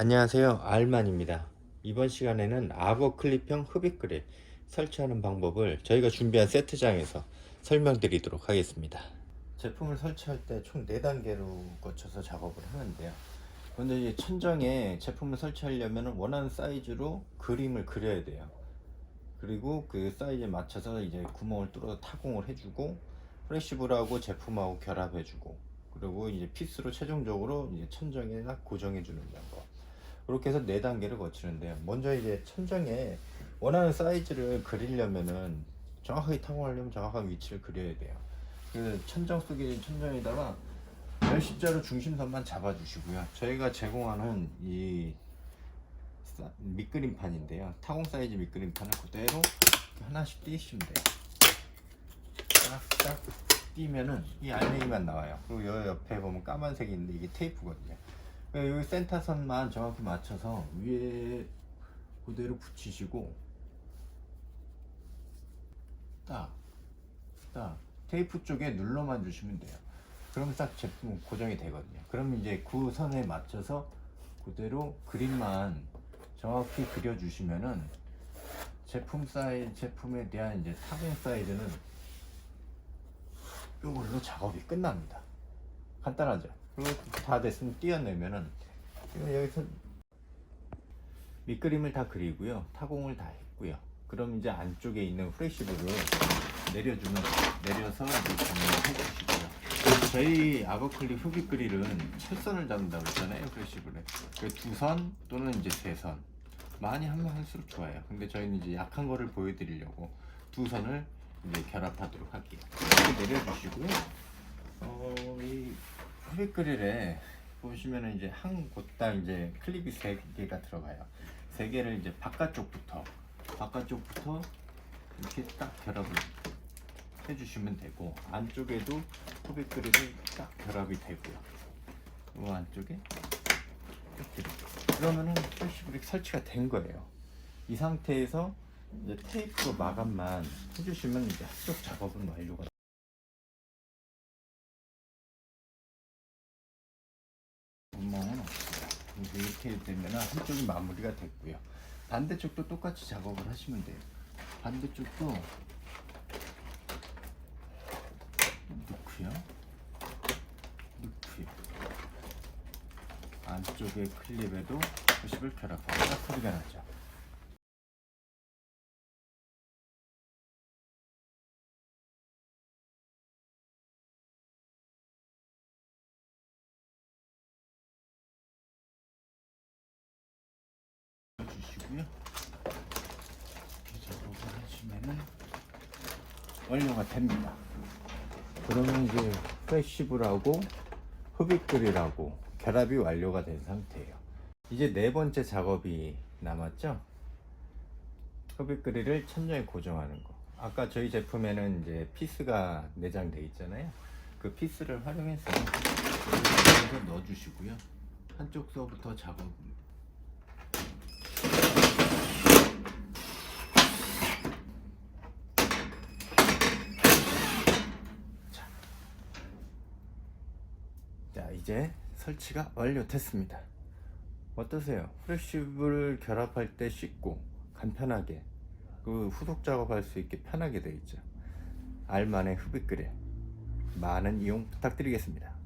안녕하세요. 알만입니다. 이번 시간에는 아버 클립형 흡입 그릴 설치하는 방법을 저희가 준비한 세트장에서 설명드리도록 하겠습니다. 제품을 설치할 때 총 4단계로 거쳐서 작업을 하는데요. 먼저 이제 천정에 제품을 설치하려면 원하는 사이즈로 그림을 그려야 돼요. 그리고 그 사이즈에 맞춰서 이제 구멍을 뚫어서 타공을 해주고 프레시블하고 제품하고 결합해주고 그리고 이제 피스로 최종적으로 이제 천정에 딱 고정해주는 방법 그렇게 해서 네 단계를 거치는데요. 먼저 이제 천정에 원하는 사이즈를 그리려면은 정확하게 타공하려면 정확한 위치를 그려야 돼요. 그 천정 속에 천정에다가 열십자로 중심선만 잡아주시고요. 저희가 제공하는 이 사- 밑그림판인데요. 타공 사이즈 밑그림판을 그대로 하나씩 띄시면 돼요. 싹싹 띄면은 이 알맹이만 나와요. 그리고 여 옆에 보면 까만색이 있는데 이게 테이프거든요. 그러니까 여기 센터선만 정확히 맞춰서 위에 그대로 붙이시고 딱, 딱 테이프 쪽에 눌러만 주시면 돼요. 그럼 딱 제품 고정이 되거든요. 그럼 이제 그 선에 맞춰서 그대로 그림만 정확히 그려주시면은 제품 사이즈, 제품에 대한 이제 타공 사이즈는 이걸로 작업이 끝납니다. 간단하죠. 다 됐으면 띄어내면은 지금 여기서 밑그림을 다 그리고요. 타공을 다 했고요. 그럼 이제 안쪽에 있는 프레시블을 내려주면 내려서 정리해 주시고요. 저희 아버클립 흡입 그릴은 철선을 잡는다고 했잖아요. 프레시블에 그두선 또는 이제 세 선. 많이 하면 할수록 좋아요. 근데 저희는 이제 약한 거를 보여드리려고 두 선을 이제 결합하도록 할게요. 이렇게 내려주시고요. 어, 이 흡입 그릴에 보시면은 이제 한 곳당 이제 클립이 세 개가 들어가요. 세 개를 이제 바깥쪽부터 바깥쪽부터 이렇게 딱 결합을 해주시면 되고 안쪽에도 흡입 그릴이 딱 결합이 되고요. 이 안쪽에 이렇게 그러면은 플래시브릭 설치가 된 거예요. 이 상태에서 이제 테이프로 마감만 해주시면 이제 한쪽 작업은 완료가. 구멍은 없어요. 그래서 이렇게 되면 한쪽이 마무리가 됐고요. 반대쪽도 똑같이 작업을 하시면 돼요. 반대쪽도 넣고요. 넣고요. 안쪽에 클립에도 결합하고 딱 소리가 나죠. 주시고요. 이렇게 작업을 하시면은 완료가 됩니다. 그러면 이제 프레시블하고 흡입글이라고 결합이 완료가 된 상태예요. 이제 네 번째 작업이 남았죠? 흡입그릴을 천장에 고정하는 거. 아까 저희 제품에는 이제 피스가 내장돼 있잖아요. 그 피스를 활용해서 넣어주시고요. 한쪽서부터 작업. 자 이제 설치가 완료됐습니다. 어떠세요? 프레시블 결합할 때 쉽고 간편하게 그 후속 작업할 수 있게 편하게 되어 있죠. 알만의 흡입 그릴 많은 이용 부탁드리겠습니다